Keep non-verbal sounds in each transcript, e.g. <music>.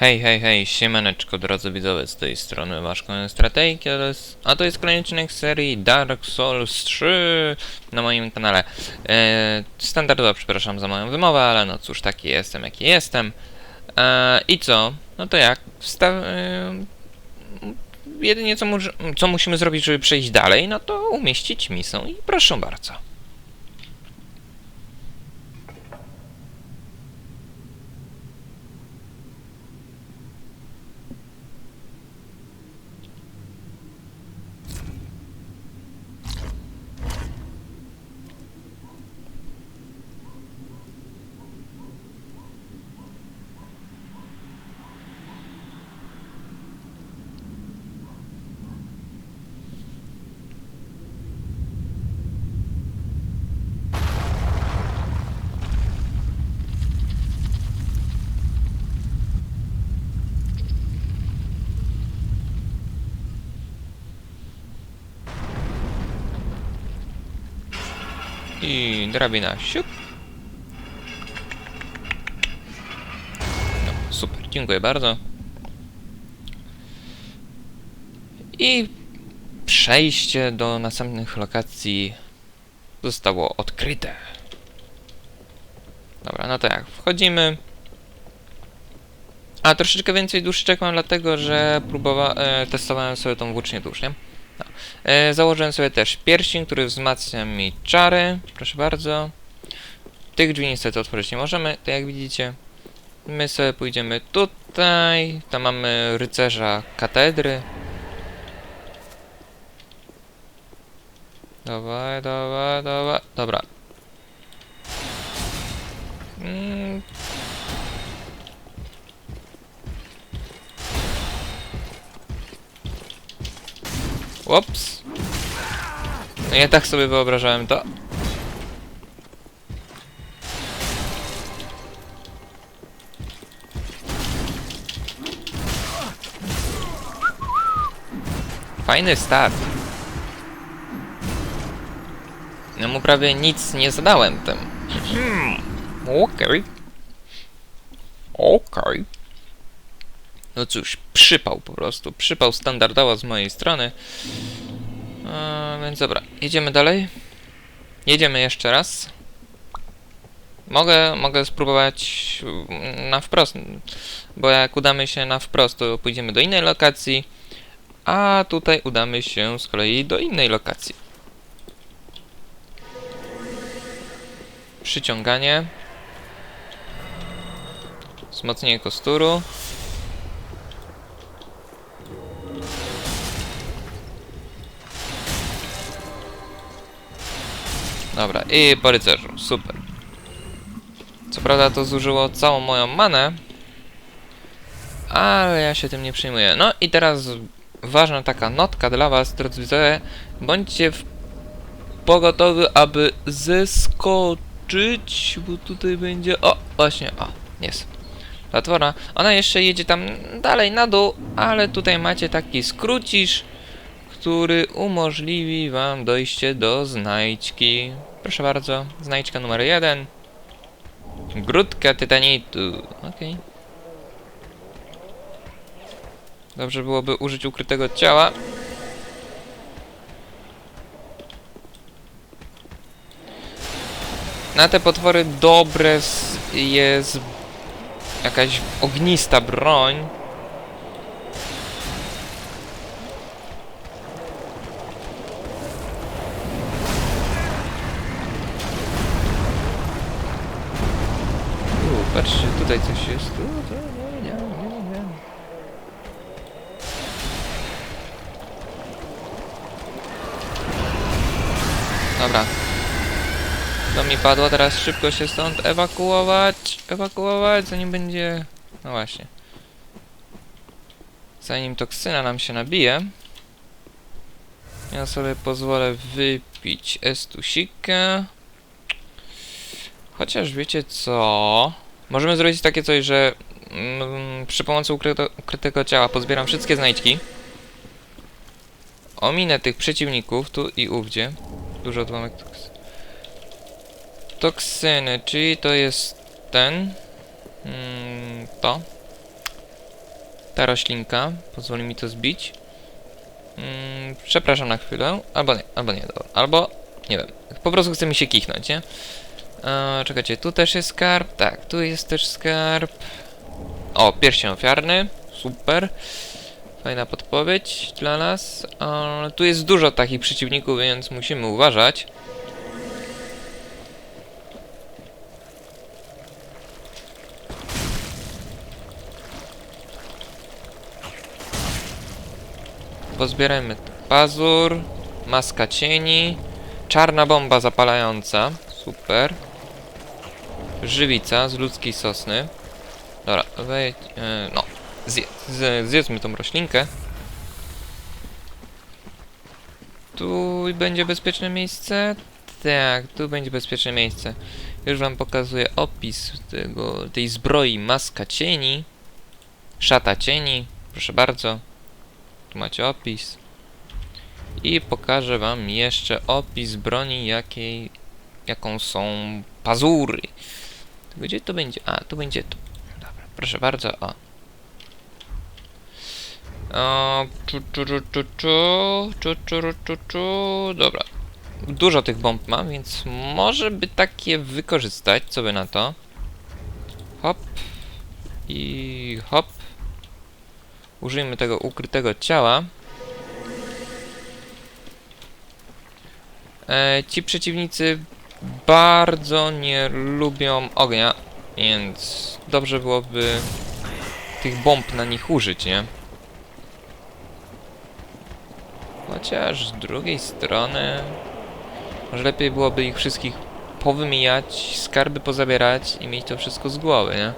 Hej, hej, hej, siemaneczko drodzy widzowie, z tej strony wasz kolejny strategii, a to jest- kolejny odcinek serii Dark Souls 3 na moim kanale. E, standardowo przepraszam za moją wymowę, ale no cóż, taki jestem, jaki jestem. E, I co? No to jak? E, jedynie co, muż- co musimy zrobić, żeby przejść dalej, no to umieścić misę i proszę bardzo. I drabina siup. No, super, dziękuję bardzo. I przejście do następnych lokacji zostało odkryte. Dobra, no to jak, wchodzimy. A troszeczkę więcej duszyczek mam dlatego, że próbowa- e, testowałem sobie tą włócznię dusz? E, założyłem sobie też pierścień, który wzmacnia mi czary. Proszę bardzo. Tych drzwi niestety otworzyć nie możemy, tak jak widzicie. My sobie pójdziemy tutaj. Tam mamy rycerza katedry. Dawaj, dawaj, dawaj. Dobra. Mm. Ups. No ja tak sobie wyobrażałem to. Fajny start. Ja mu prawie nic nie zadałem tym. Hmm. Okej. Okej. No cóż, przypał po prostu. Przypał standardowo z mojej strony. Więc dobra, jedziemy dalej. Jedziemy jeszcze raz. Mogę, mogę spróbować na wprost, bo jak udamy się na wprost, to pójdziemy do innej lokacji, a tutaj udamy się z kolei do innej lokacji. Przyciąganie. Wzmocnienie kosturu. Dobra, i po rycerzu, super. Co prawda to zużyło całą moją manę, ale ja się tym nie przejmuję. No i teraz ważna taka notka dla was, drodzy widzowie. Bądźcie w pogotowy, aby zeskoczyć, bo tutaj będzie... O, właśnie, o, jest. Platforma. Ona jeszcze jedzie tam dalej na dół, ale tutaj macie taki skrócisz, który umożliwi wam dojście do znajdźki. Proszę bardzo, znajdźka numer jeden. Grudka tytanitu. Okej. Dobrze byłoby użyć ukrytego ciała. Na te potwory dobre jest jakaś ognista broń. U, patrzcie, tutaj coś jest. Tu, tu, nie, nie, nie, nie. Dobra. To mi padło, teraz szybko się stąd ewakuować. Ewakuować, zanim będzie... No właśnie. Zanim toksyna nam się nabije. Ja sobie pozwolę wypić estusikę. Chociaż wiecie co? Możemy zrobić takie coś, że mm, przy pomocy ukryto, ukrytego ciała pozbieram wszystkie znajdźki. Ominę tych przeciwników tu i ówdzie. Dużo odłamek toks toksyny, czyli to jest ten. Mm, to. Ta roślinka pozwoli mi to zbić. Mm, przepraszam na chwilę. Albo nie, albo nie, dobra. Albo, nie wiem. Po prostu chce mi się kichnąć, nie? E, czekajcie, tu też jest skarb. Tak, tu jest też skarb. O, pierścień ofiarny. Super. Fajna podpowiedź dla nas. E, tu jest dużo takich przeciwników, więc musimy uważać. Pozbierajmy pazur, maska cieni, czarna bomba zapalająca, super. Żywica z ludzkiej sosny. Dobra, wejdź, e, no, zje, z, zjedzmy tą roślinkę. Tu będzie bezpieczne miejsce? Tak, tu będzie bezpieczne miejsce. Już wam pokazuję opis tego, tej zbroi maska cieni. Szata cieni, proszę bardzo. Tu macie opis. I pokażę wam jeszcze opis broni, jakiej, jaką są pazury. Gdzie to będzie? A, tu będzie tu. Dobra, proszę bardzo, o. O, czu, czu, czu, czu, czu, czu, czu, czu, czu. Dobra. Dużo tych bomb mam, więc może by takie wykorzystać. Co by na to? Hop. I hop. Użyjmy tego ukrytego ciała. E, ci przeciwnicy bardzo nie lubią ognia, więc dobrze byłoby tych bomb na nich użyć, nie? Chociaż z drugiej strony może lepiej byłoby ich wszystkich powymijać, skarby pozabierać i mieć to wszystko z głowy, nie?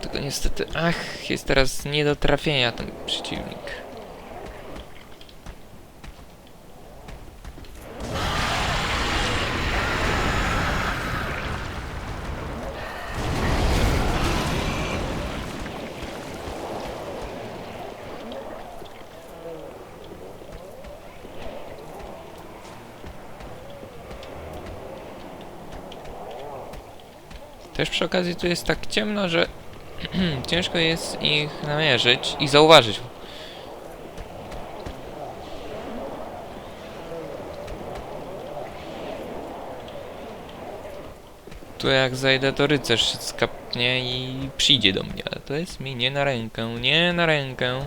Tylko niestety, ach, jest teraz nie do trafienia ten przeciwnik. Też przy okazji tu jest tak ciemno, że <clears throat> ciężko jest ich namierzyć i zauważyć. Tu jak zajdę, to rycerz się skapnie i przyjdzie do mnie, ale to jest mi nie na rękę, nie na rękę.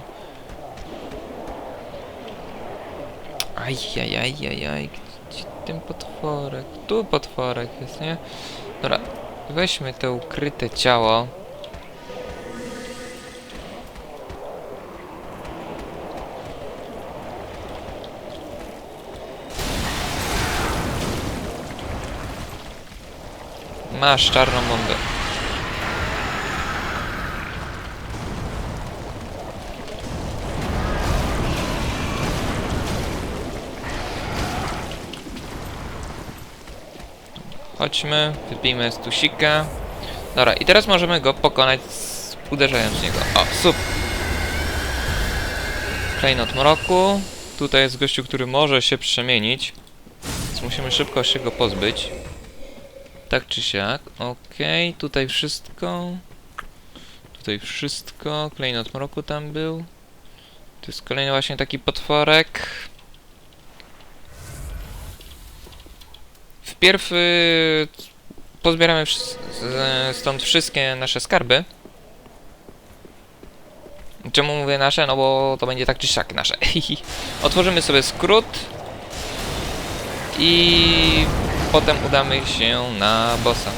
Ajajajajaj, gdzie ten potworek? Tu potworek jest, nie? Dobra, weźmy to ukryte ciało. Masz czarną bombę. Chodźmy, wypijmy stusika. Dobra, i teraz możemy go pokonać uderzając w niego. O, super. Klejnot mroku. Tutaj jest gościu, który może się przemienić. Więc musimy szybko się go pozbyć. Tak czy siak. Okej, tutaj wszystko. Tutaj wszystko. Klejnot mroku tam był. Tu jest kolejny właśnie taki potworek. Wpierw pozbieramy stąd wszystkie nasze skarby. Czemu mówię nasze? No bo to będzie tak czy siak nasze. <laughs> Otworzymy sobie skrót. I potem udamy się na bossa.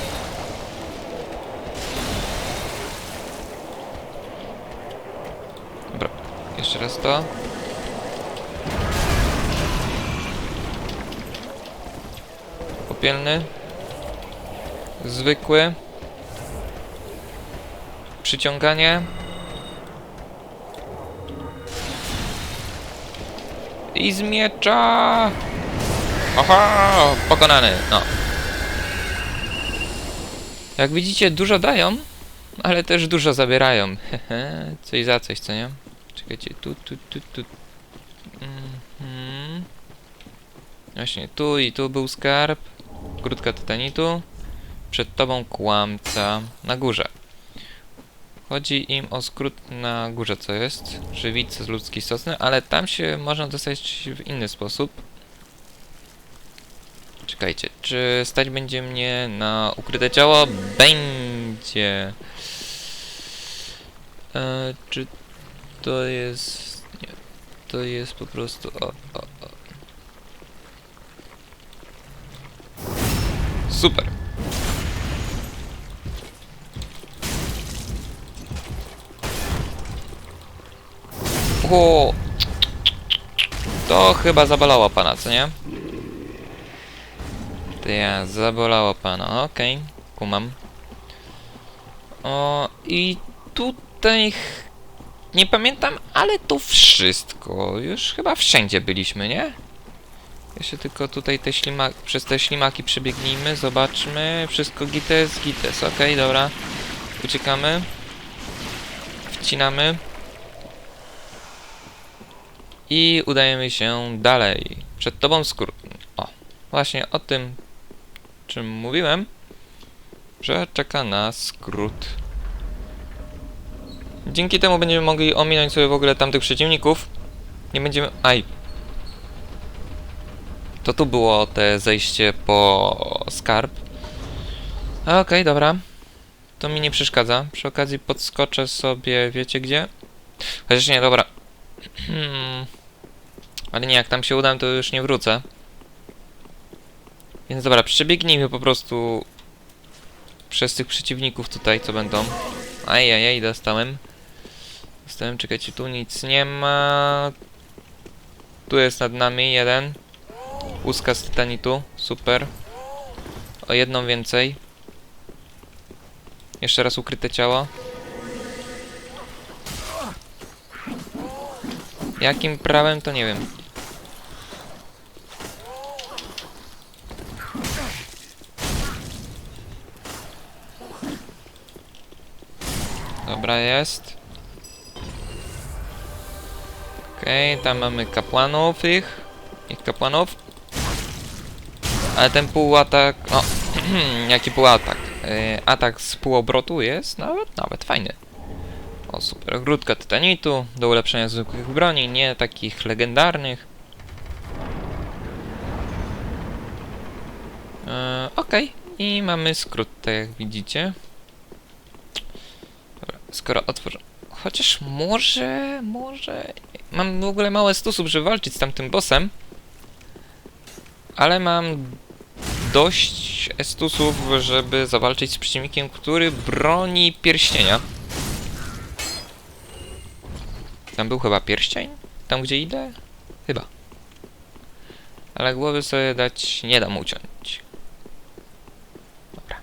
Dobra, jeszcze raz to. Popielny. Zwykły. Przyciąganie. I z miecza! Oho! Pokonany, no. Jak widzicie, dużo dają, ale też dużo zabierają. <laughs> Coś za coś, co nie? Czekajcie, tu, tu, tu, tu. Mhm. Właśnie, tu i tu był skarb. Krótka tytanitu. Przed tobą kłamca. Na górze. Chodzi im o skrót na górze, co jest. Żywica z ludzkiej sosny, ale tam się można dostać w inny sposób. Czekajcie, czy stać będzie mnie na ukryte ciało? Będzie. E, czy to jest... Nie, to jest po prostu... O, o, o. Super. O! To chyba zabolało pana, co nie? To ja, zabolało pana, okej, kumam. O, i tutaj... Nie pamiętam, ale tu wszystko. Już chyba wszędzie byliśmy, nie? Jeszcze tylko tutaj te ślima przez te ślimaki przebiegnijmy, zobaczmy. Wszystko gites, gites, okej, dobra. Uciekamy. Wcinamy. I udajemy się dalej. Przed tobą skrót. O, właśnie o tym, czym mówiłem, że czeka nas skrót. Dzięki temu będziemy mogli ominąć sobie w ogóle tamtych przeciwników. Nie będziemy... Aj. To tu było te zejście po skarb. Okej, dobra. To mi nie przeszkadza. Przy okazji podskoczę sobie, wiecie gdzie? Chociaż nie, dobra. Hmm. Ale nie, jak tam się udam, to już nie wrócę. Więc dobra, przebiegnijmy po prostu przez tych przeciwników tutaj, co będą. Ajajaj, dostałem. Dostałem, czekajcie, tu nic nie ma. Tu jest nad nami jeden. Łuska z tytanitu, super. O jedną więcej. Jeszcze raz ukryte ciało. Jakim prawem, to nie wiem. Dobra, jest. Okej, tam mamy kapłanów ich. Ich kapłanów. Ale ten półatak... O, <clears throat> jaki półatak? Yy, atak z półobrotu jest nawet, nawet fajny. O, super. Grudka tytanitu do ulepszenia zwykłych broni, nie takich legendarnych. Yy, Okej. I mamy skrót, tak jak widzicie. Dobra, skoro otworzę... Chociaż może, może... Mam w ogóle małe sposób, żeby walczyć z tamtym bossem. Ale mam dość estusów, żeby zawalczyć z przeciwnikiem, który broni pierścienia. Tam był chyba pierścień? Tam gdzie idę? Chyba. Ale głowy sobie dać nie dam uciąć. Dobra.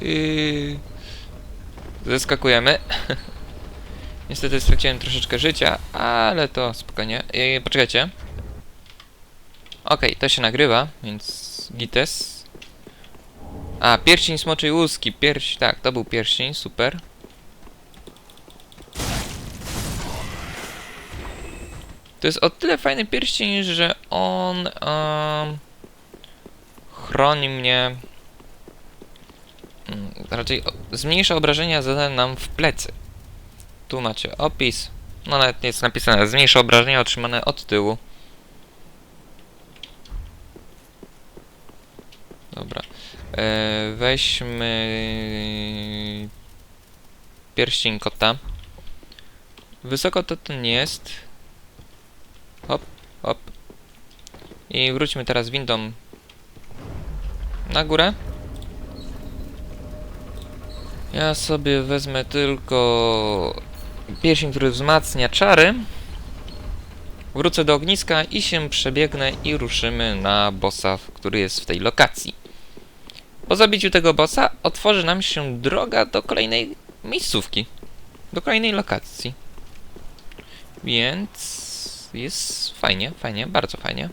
Yy... Zeskakujemy. <laughs> Niestety straciłem troszeczkę życia, ale to spokojnie. Yy, poczekajcie. Okej, to się nagrywa, więc gites. A, pierścień smoczej łuski, pierś, tak, to był pierścień, super. To jest o tyle fajny pierścień, że on um, chroni mnie. Mm, Raczej zmniejsza obrażenia zadane nam w plecy. Tu macie opis. No nawet nie jest napisane. Zmniejsza obrażenia otrzymane od tyłu. Dobra. E, weźmy pierścień kota. Wysoko to ten jest. Hop, hop. I wróćmy teraz windą na górę. Ja sobie wezmę tylko pierścień, który wzmacnia czary. Wrócę do ogniska i się przebiegnę i ruszymy na bossa, który jest w tej lokacji. Po zabiciu tego bossa otworzy nam się droga do kolejnej miejscówki. Do kolejnej lokacji. Więc jest fajnie, fajnie, bardzo fajnie.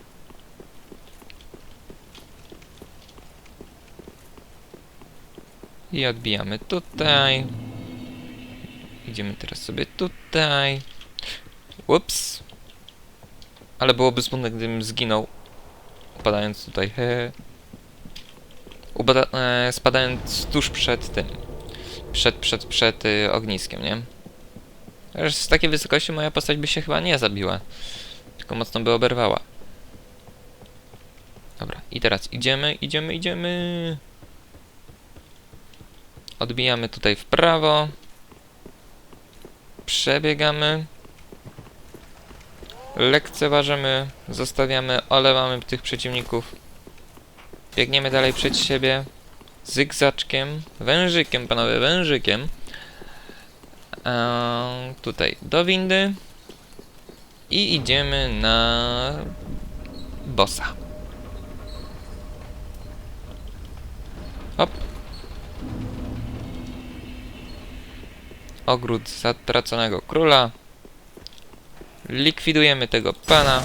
I odbijamy tutaj. Idziemy teraz sobie tutaj. Ups. Ale byłoby smutne, gdybym zginął. Upadając tutaj. He. E, spadając tuż przed tym. Przed, przed, przed y, ogniskiem, nie? Chociaż z takiej wysokości moja postać by się chyba nie zabiła. Tylko mocno by oberwała. Dobra, i teraz idziemy, idziemy, idziemy. Odbijamy tutaj w prawo. Przebiegamy. Lekceważymy, zostawiamy, olewamy tych przeciwników. Biegniemy dalej przed siebie. Zygzaczkiem, wężykiem, panowie, wężykiem. Eee, tutaj do windy. I idziemy na bossa. Ogród zatraconego króla. Likwidujemy tego pana.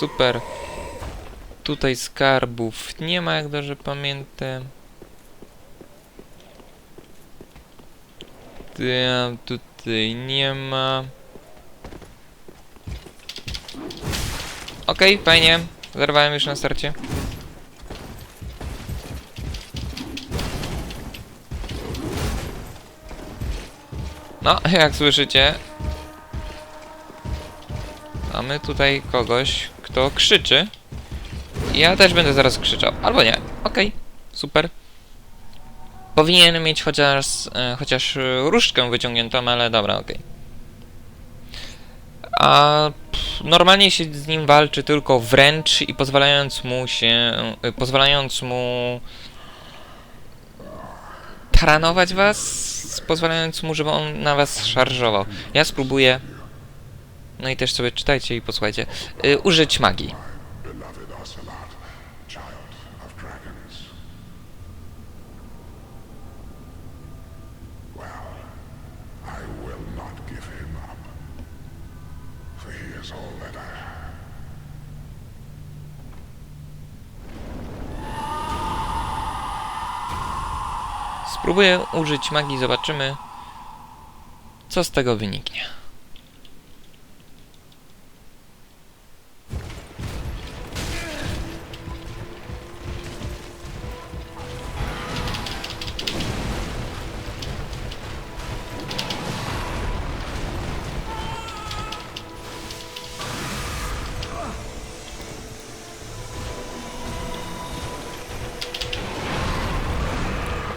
Super. Tutaj skarbów nie ma, jak dobrze pamiętam. Tam, tutaj nie ma. Okej, fajnie. Zerwałem już na starcie. No, <laughs> jak słyszycie, mamy tutaj kogoś, kto krzyczy. Ja też będę zaraz krzyczał. Albo nie. Okej, super. Powinienem mieć chociaż, e, chociaż różdżkę wyciągniętą, ale dobra, okej. A pff, normalnie się z nim walczy tylko wręcz i pozwalając mu się, e, pozwalając mu taranować was, pozwalając mu, żeby on na was szarżował. Ja spróbuję, no i też sobie czytajcie i posłuchajcie, y, użyć magii. Spróbuję użyć magii, zobaczymy, co z tego wyniknie.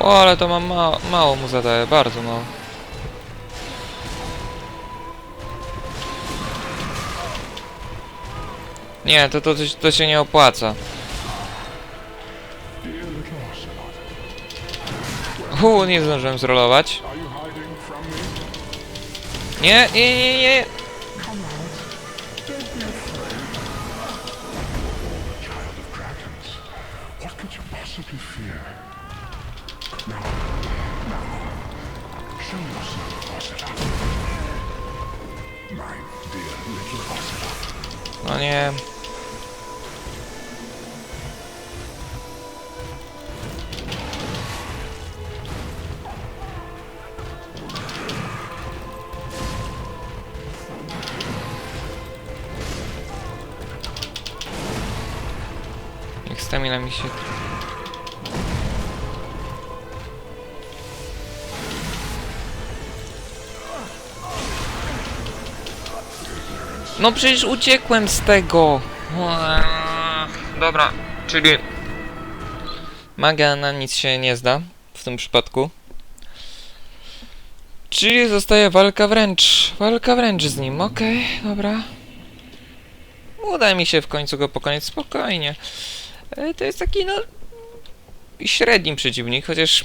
O, ale to mam ma mało mu zadaje, bardzo mało. Nie, to, to, to się nie opłaca. Uu, nie zdążyłem zrolować. Nie, nie, nie, nie. No nie. Niech stamina mi się... No przecież uciekłem z tego. Dobra, czyli magia na nic się nie zda w tym przypadku. Czyli zostaje walka wręcz. Walka wręcz z nim, okej, dobra. Uda mi się w końcu go pokonać spokojnie. E, To jest taki, no... Średni przeciwnik, chociaż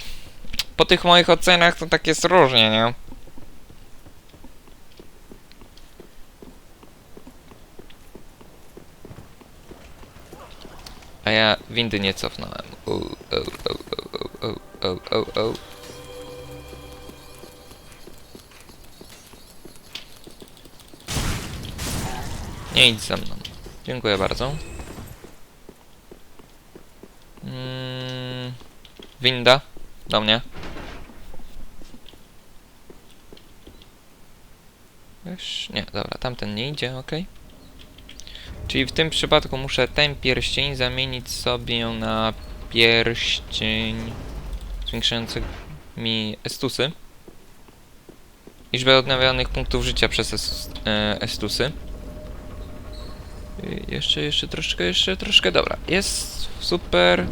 po tych moich ocenach to tak jest różnie, nie? A ja windy nie cofnąłem. U, u, u, u, u, u, u, u. Nie idź za mną. Dziękuję bardzo. Mm, winda. Do mnie. Wiesz? Nie, dobra, tamten nie idzie, ok. Czyli w tym przypadku muszę ten pierścień zamienić sobie na pierścień zwiększający mi estusy. Liczbę odnawianych punktów życia przez e, estusy. Y, Jeszcze, jeszcze troszkę, jeszcze troszkę, dobra. Jest super.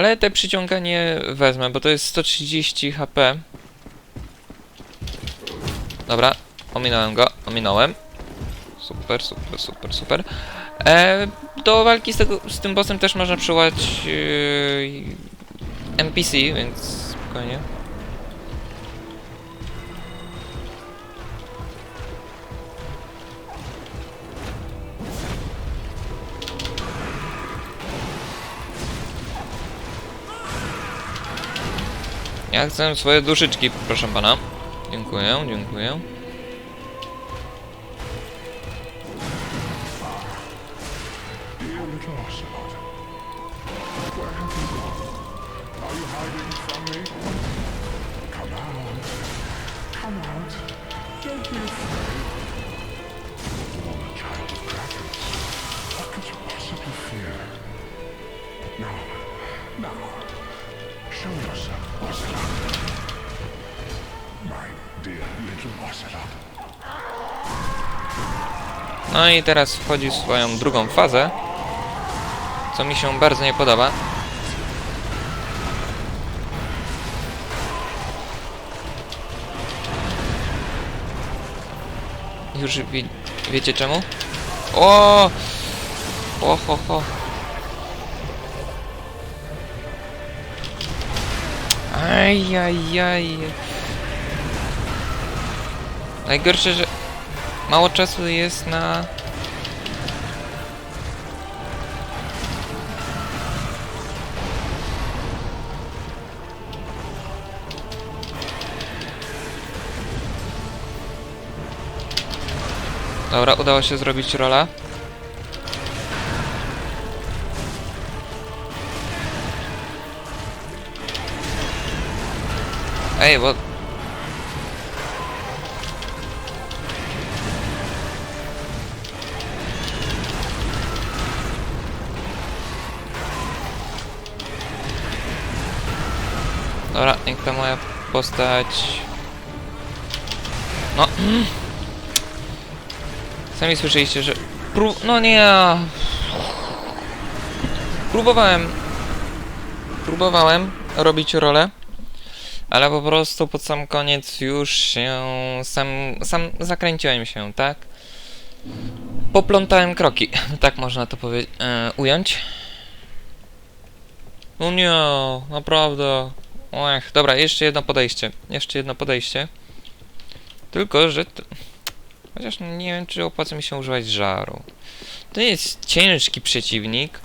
Ale te przyciąganie wezmę, bo to jest 130 HP. Dobra, ominąłem go, ominąłem. Super, super, super, super. E, do walki z, tego, z tym bossem też można przywołać yy, NPC, więc spokojnie. Ja chcę swoje duszyczki, proszę pana. Dziękuję, dziękuję. I teraz wchodzi w swoją drugą fazę, co mi się bardzo nie podoba. Już wie, wiecie czemu? O! O, ho, ho. Aj, aj, aj. Najgorsze, że mało czasu jest na... Dobra, udało się zrobić rola. Ej, bo... Dobra, niech ta moja postać... No... Sami słyszeliście, że... Pró no nie... Próbowałem... Próbowałem robić rolę, ale po prostu pod sam koniec już się... Sam, sam zakręciłem się, tak? Poplątałem kroki, <laughs> tak można to e, ująć. No nie, naprawdę. Ech, dobra, jeszcze jedno podejście. Jeszcze jedno podejście. Tylko, że... Chociaż nie wiem, czy opłaca mi się używać żaru. To jest ciężki przeciwnik.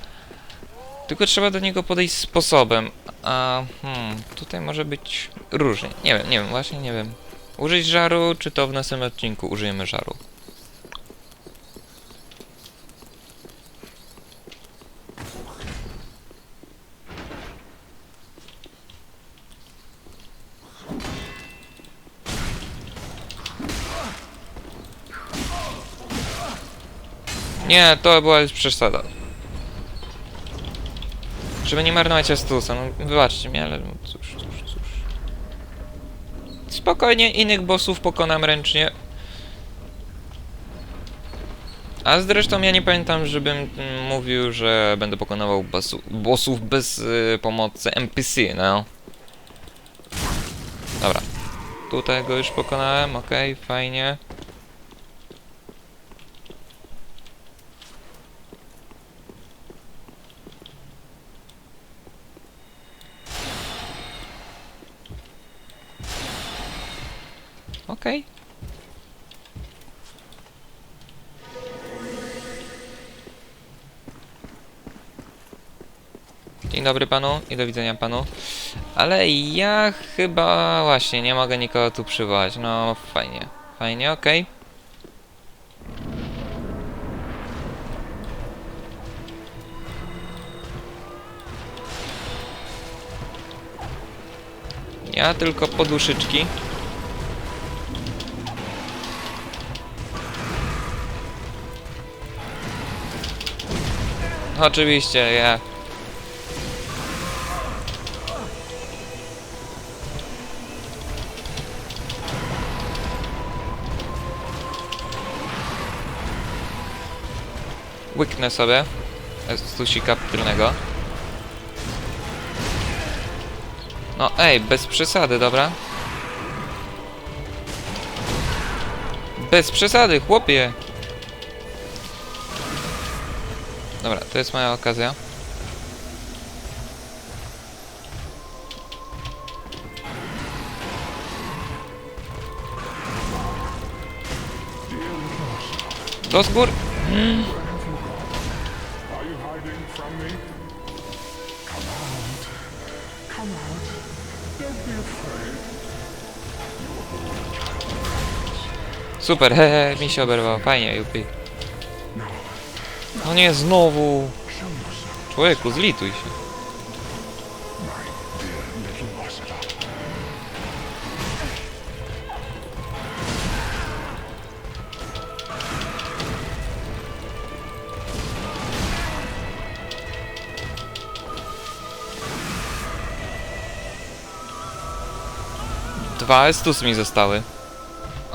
Tylko trzeba do niego podejść sposobem. A hmm, tutaj może być różnie. Nie wiem, nie wiem, właśnie nie wiem. Użyć żaru, czy to w następnym odcinku użyjemy żaru? Nie, to była już przesada. Żeby nie marnować Astusa, no wybaczcie mnie, ale no cóż, cóż, cóż. Spokojnie, innych bossów pokonam ręcznie. A zresztą ja nie pamiętam, żebym mówił, że będę pokonywał bossów bez y, pomocy NPC, no. Dobra. Tutaj go już pokonałem, okej, fajnie. dobry panu i do widzenia panu. Ale ja chyba właśnie nie mogę nikogo tu przywołać. No fajnie. Fajnie, okej. Okay. Ja tylko poduszyczki. Oczywiście, ja Łyknę sobie z tusika tylnego. No ej, bez przesady, dobra? Bez przesady, chłopie! Dobra, to jest moja okazja. Do skór! Super, hehe, mi się oberwał. Fajnie, jupi. No nie, znowu! Człowieku, zlituj się. Dwa estus mi zostały.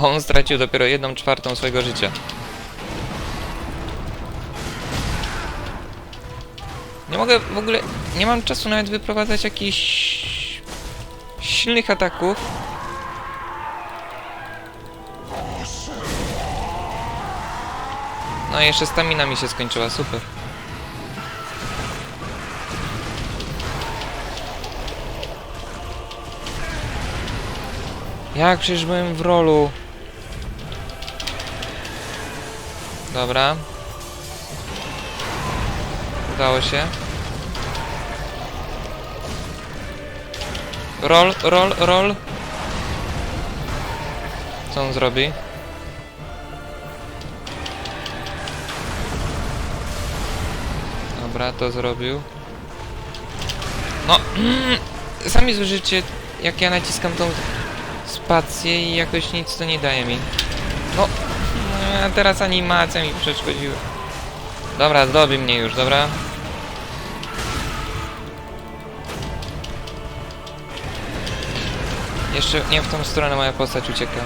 On stracił dopiero jedną czwartą swojego życia. Nie mogę w ogóle... Nie mam czasu nawet wyprowadzać jakichś... silnych ataków. No jeszcze stamina mi się skończyła, super. Jak przecież byłem w rolu? Dobra. Udało się. Roll, roll, roll. Co on zrobi? Dobra, to zrobił. No, <clears throat> sami słyszycie, jak ja naciskam tą spację i jakoś nic to nie daje mi. A teraz animacja mi przeszkodziła. Dobra, zdobi mnie już, dobra? Jeszcze nie w tą stronę moja postać ucieka.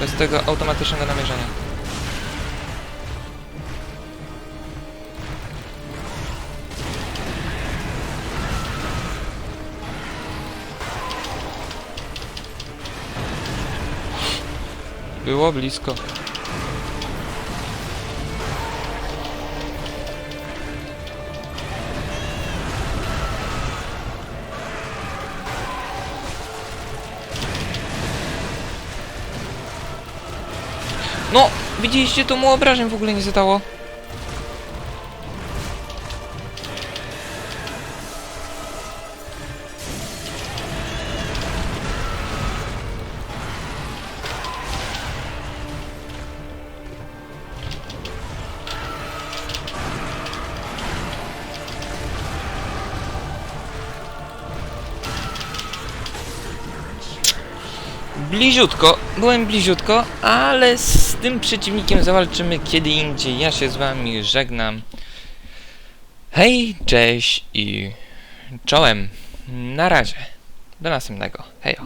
Bez tego automatycznego namierzenia. Było blisko. No, widzieliście, to mu obrażeń w ogóle nie zadało. Bliziutko, byłem bliziutko, ale z tym przeciwnikiem zawalczymy kiedy indziej. Ja się z wami żegnam. Hej, cześć i czołem. Na razie. Do następnego. Hejo.